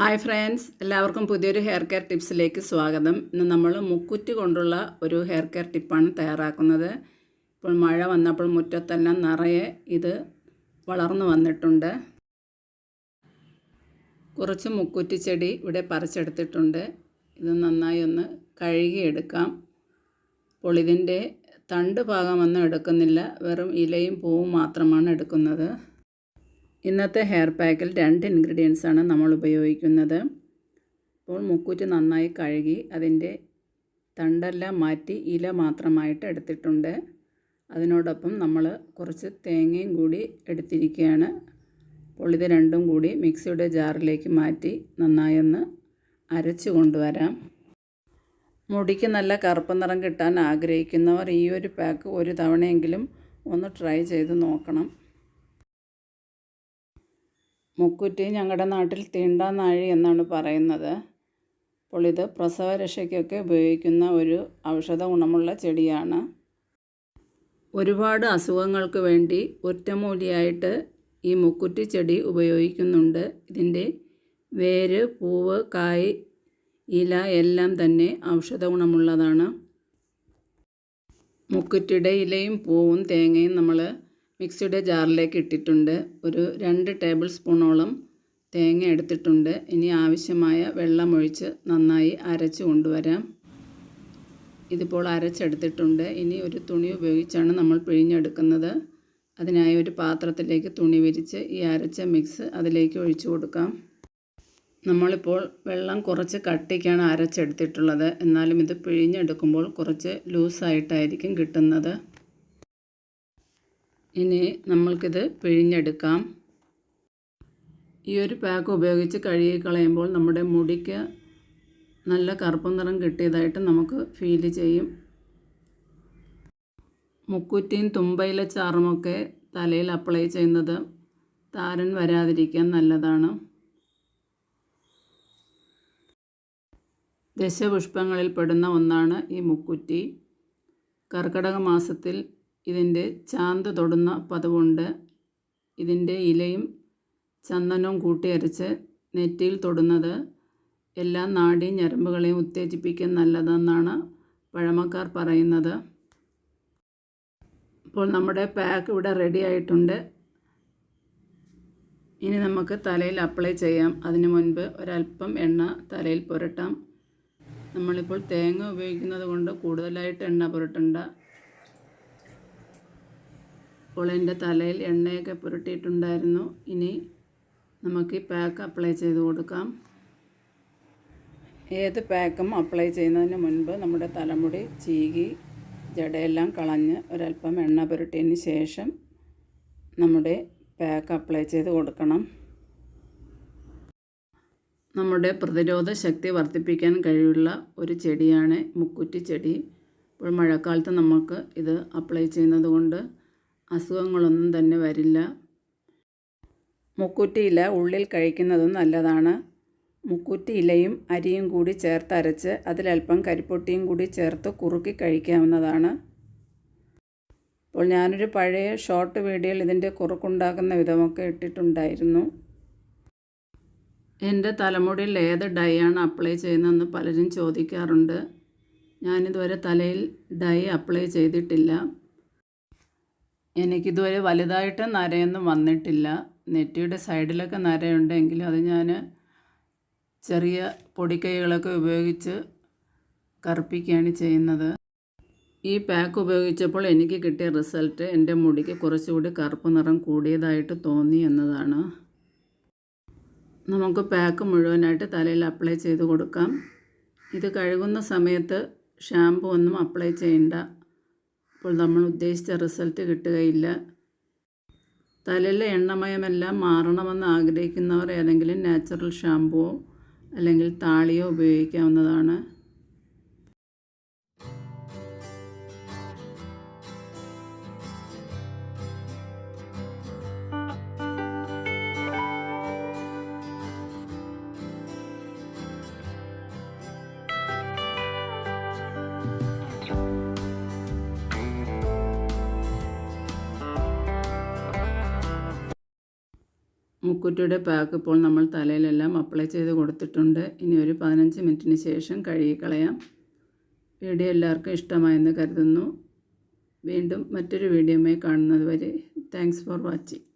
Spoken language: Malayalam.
ഹായ് ഫ്രണ്ട്സ് എല്ലാവർക്കും പുതിയൊരു ഹെയർ കെയർ ടിപ്സിലേക്ക് സ്വാഗതം. ഇന്ന് നമ്മൾ മുക്കുറ്റി കൊണ്ടുള്ള ഒരു ഹെയർ കെയർ ടിപ്പാണ് തയ്യാറാക്കുന്നത്. ഇപ്പോൾ മഴ വന്നപ്പോൾ മുറ്റത്തെല്ലാം നിറയെ ഇത് വളർന്നു വന്നിട്ടുണ്ട്. കുറച്ച് മുക്കുറ്റി ചെടി ഇവിടെ പറിച്ചെടുത്തിട്ടുണ്ട്. ഇത് നന്നായി ഒന്ന് കഴുകിയെടുക്കാം. അപ്പോൾ ഇതിന്റെ തണ്ട് ഭാഗമൊന്നും എടുക്കുന്നില്ല. വെറും ഇലയും പൂവും മാത്രമാണ് എടുക്കുന്നത്. ഇന്നത്തെ ഹെയർ പാക്കിൽ രണ്ട് ഇൻഗ്രീഡിയൻസ് ആണ് നമ്മൾ ഉപയോഗിക്കുന്നത്. അപ്പോൾ മുക്കൂറ്റ് നന്നായി കഴുകി അതിന്റെ തണ്ടെല്ലാം മാറ്റി ഇല മാത്രമായിട്ട് എടുത്തിട്ടുണ്ട്. അതിനോടൊപ്പം നമ്മൾ കുറച്ച് തേങ്ങയും കൂടി എടുത്തിരിക്കുകയാണ്. അപ്പോൾ ഇത് രണ്ടും കൂടി മിക്സിയുടെ ജാറിലേക്ക് മാറ്റി നന്നായൊന്ന് അരച്ച് കൊണ്ടുവരാം. മുടിക്ക് നല്ല കറുപ്പ് നിറം കിട്ടാൻ ആഗ്രഹിക്കുന്നവർ ഈ ഒരു പാക്ക് ഒരു തവണയെങ്കിലും ഒന്ന് ട്രൈ ചെയ്ത് നോക്കണം. മുക്കുറ്റി ഞങ്ങളുടെ നാട്ടിൽ തീണ്ടാനാഴി എന്നാണ് പറയുന്നത്. അപ്പോൾ ഇത് പ്രസവരക്ഷയ്ക്കൊക്കെ ഉപയോഗിക്കുന്ന ഒരു ഔഷധ ഗുണമുള്ള ചെടിയാണ്. ഒരുപാട് അസുഖങ്ങൾക്ക് വേണ്ടി ഒറ്റമൂലിയായിട്ട് ഈ മുക്കുറ്റി ചെടി ഉപയോഗിക്കുന്നുണ്ട്. ഇതിന്റെ വേര് പൂവ് കായ് ഇല എല്ലാം തന്നെ ഔഷധ ഗുണമുള്ളതാണ്. മുക്കുറ്റിയുടെ ഇലയും പൂവും തേങ്ങയും നമ്മൾ മിക്സിയുടെ ജാറിലേക്ക് ഇട്ടിട്ടുണ്ട്. ഒരു രണ്ട് ടേബിൾ സ്പൂണോളം തേങ്ങ എടുത്തിട്ടുണ്ട്. ഇനി ആവശ്യമായ വെള്ളമൊഴിച്ച് നന്നായി അരച്ച് കൊണ്ടുവരാം. ഇതിപ്പോൾ അരച്ചെടുത്തിട്ടുണ്ട്. ഇനി ഒരു തുണി ഉപയോഗിച്ചാണ് നമ്മൾ പിഴിഞ്ഞെടുക്കുന്നത്. അതിനായി ഒരു പാത്രത്തിലേക്ക് തുണി വിരിച്ച് ഈ അരച്ച മിക്സ് അതിലേക്ക് ഒഴിച്ചു കൊടുക്കാം. നമ്മളിപ്പോൾ വെള്ളം കുറച്ച് കട്ടിക്കാണ് അരച്ചെടുത്തിട്ടുള്ളത്. എന്നാലും ഇത് പിഴിഞ്ഞെടുക്കുമ്പോൾ കുറച്ച് ലൂസായിട്ടായിരിക്കും കിട്ടുന്നത്. ഇനി നമ്മൾക്കിത് പിഴിഞ്ഞെടുക്കാം. ഈ ഒരു പാക്ക് ഉപയോഗിച്ച് കഴുകി കളയുമ്പോൾ നമ്മുടെ മുടിക്ക് നല്ല കറുപ്പ് നിറം കിട്ടിയതായിട്ട് നമുക്ക് ഫീൽ ചെയ്യും. മുക്കുറ്റിയും തുമ്പയിലെ ചാറുമൊക്കെ തലയിൽ അപ്ലൈ ചെയ്യുന്നത് താരൻ വരാതിരിക്കാൻ നല്ലതാണ്. ദശപുഷ്പങ്ങളിൽ പെടുന്ന ഒന്നാണ് ഈ മുക്കുറ്റി. കർക്കിടക മാസത്തിൽ ഇതിന്റെ ചാന്ത് തൊടുന്ന പതിവുണ്ട്. ഇതിന്റെ ഇലയും ചന്ദനവും കൂട്ടി അരച്ച് നെറ്റിയിൽ തൊടുന്നത് എല്ലാ നാഡീ ഞരമ്പുകളെയും ഉത്തേജിപ്പിക്കാൻ നല്ലതെന്നാണ് പഴമക്കാർ പറയുന്നത്. ഇപ്പോൾ നമ്മുടെ പാക്ക് ഇവിടെ റെഡി ആയിട്ടുണ്ട്. ഇനി നമുക്ക് തലയിൽ അപ്ലൈ ചെയ്യാം. അതിനു മുൻപ് ഒരല്പം എണ്ണ തലയിൽ പുരട്ടാം. നമ്മളിപ്പോൾ തേങ്ങ ഉപയോഗിക്കുന്നത് കൊണ്ട് കൂടുതലായിട്ട് എണ്ണ പുരട്ടണ്ട. അപ്പോൾ എന്റെ തലയിൽ എണ്ണയൊക്കെ പുരട്ടിയിട്ടുണ്ടായിരുന്നു. ഇനി നമുക്ക് ഈ പാക്ക് അപ്ലൈ ചെയ്ത് കൊടുക്കാം. ഏത് പാക്കും അപ്ലൈ ചെയ്യുന്നതിന് മുൻപ് നമ്മുടെ തലമുടി ചീകി ജടയെല്ലാം കളഞ്ഞ് ഒരല്പം എണ്ണ പുരട്ടിയതിന് ശേഷം നമ്മുടെ പാക്ക് അപ്ലൈ ചെയ്ത് കൊടുക്കണം. നമ്മുടെ പ്രതിരോധ ശക്തി വർദ്ധിപ്പിക്കാൻ കഴിവുള്ള ഒരു ചെടിയാണ് മുക്കുറ്റി ചെടി. ഇപ്പോൾ മഴക്കാലത്ത് നമുക്ക് ഇത് അപ്ലൈ ചെയ്യുന്നത് കൊണ്ട് അസുഖങ്ങളൊന്നും തന്നെ വരില്ല. മുക്കുറ്റി ഇല ഉള്ളിൽ കഴിക്കുന്നതും നല്ലതാണ്. മുക്കുറ്റി ഇലയും അരിയും കൂടി ചേർത്ത് അരച്ച് അതിലൽപ്പം കരിപ്പൊട്ടിയും കൂടി ചേർത്ത് കുറുക്കി കഴിക്കാവുന്നതാണ്. അപ്പോൾ ഞാനൊരു പഴയ ഷോർട്ട് വീഡിയോയിൽ ഇതിന്റെ കുറുക്കുണ്ടാക്കുന്ന വിധമൊക്കെ ഇട്ടിട്ടുണ്ടായിരുന്നു. എന്റെ തലമുടിയിൽ ഏത് ഡൈ ആണ് അപ്ലൈ ചെയ്യുന്നതെന്ന് പലരും ചോദിക്കാറുണ്ട്. ഞാനിതുവരെ തലയിൽ ഡൈ അപ്ലൈ ചെയ്തിട്ടില്ല. എനിക്കിതുവരെ വലുതായിട്ട് നരയൊന്നും വന്നിട്ടില്ല. നെറ്റിയുടെ സൈഡിലൊക്കെ നരയുണ്ടെങ്കിലും അത് ഞാൻ ചെറിയ പൊടിക്കൈകളൊക്കെ ഉപയോഗിച്ച് കറുപ്പിക്കുകയാണ് ചെയ്യുന്നത്. ഈ പാക്ക് ഉപയോഗിച്ചപ്പോൾ എനിക്ക് കിട്ടിയ റിസൾട്ട് എന്റെ മുടിക്ക് കുറച്ചുകൂടി കറുപ്പ് നിറം കൂടിയതായിട്ട് തോന്നി എന്നതാണ്. നമുക്ക് പാക്ക് മുഴുവനായിട്ട് തലയിൽ അപ്ലൈ ചെയ്ത് കൊടുക്കാം. ഇത് കഴുകുന്ന സമയത്ത് ഷാമ്പു ഒന്നും അപ്ലൈ ചെയ്യണ്ട. അപ്പോൾ നമ്മൾ ഉദ്ദേശിച്ച റിസൾട്ട് കിട്ടുകയില്ല. തലയിലെ എണ്ണമയമെല്ലാം മാറണമെന്ന് ആഗ്രഹിക്കുന്നവർ ഏതെങ്കിലും നാച്ചുറൽ ഷാമ്പുവോ അല്ലെങ്കിൽ താളിയോ ഉപയോഗിക്കാവുന്നതാണ്. മുക്കുറ്റിയുടെ പാക്ക് ഇപ്പോൾ നമ്മൾ തലയിലെല്ലാം അപ്ലൈ ചെയ്ത് കൊടുത്തിട്ടുണ്ട്. ഇനി ഒരു പതിനഞ്ച് മിനിറ്റിന് ശേഷം കഴുകിക്കളയാം. വീഡിയോ എല്ലാവർക്കും ഇഷ്ടമായെന്ന് കരുതുന്നു. വീണ്ടും മറ്റൊരു വീഡിയോയുമായി കാണുന്നത് വരെ താങ്ക്സ് ഫോർ വാച്ചിങ്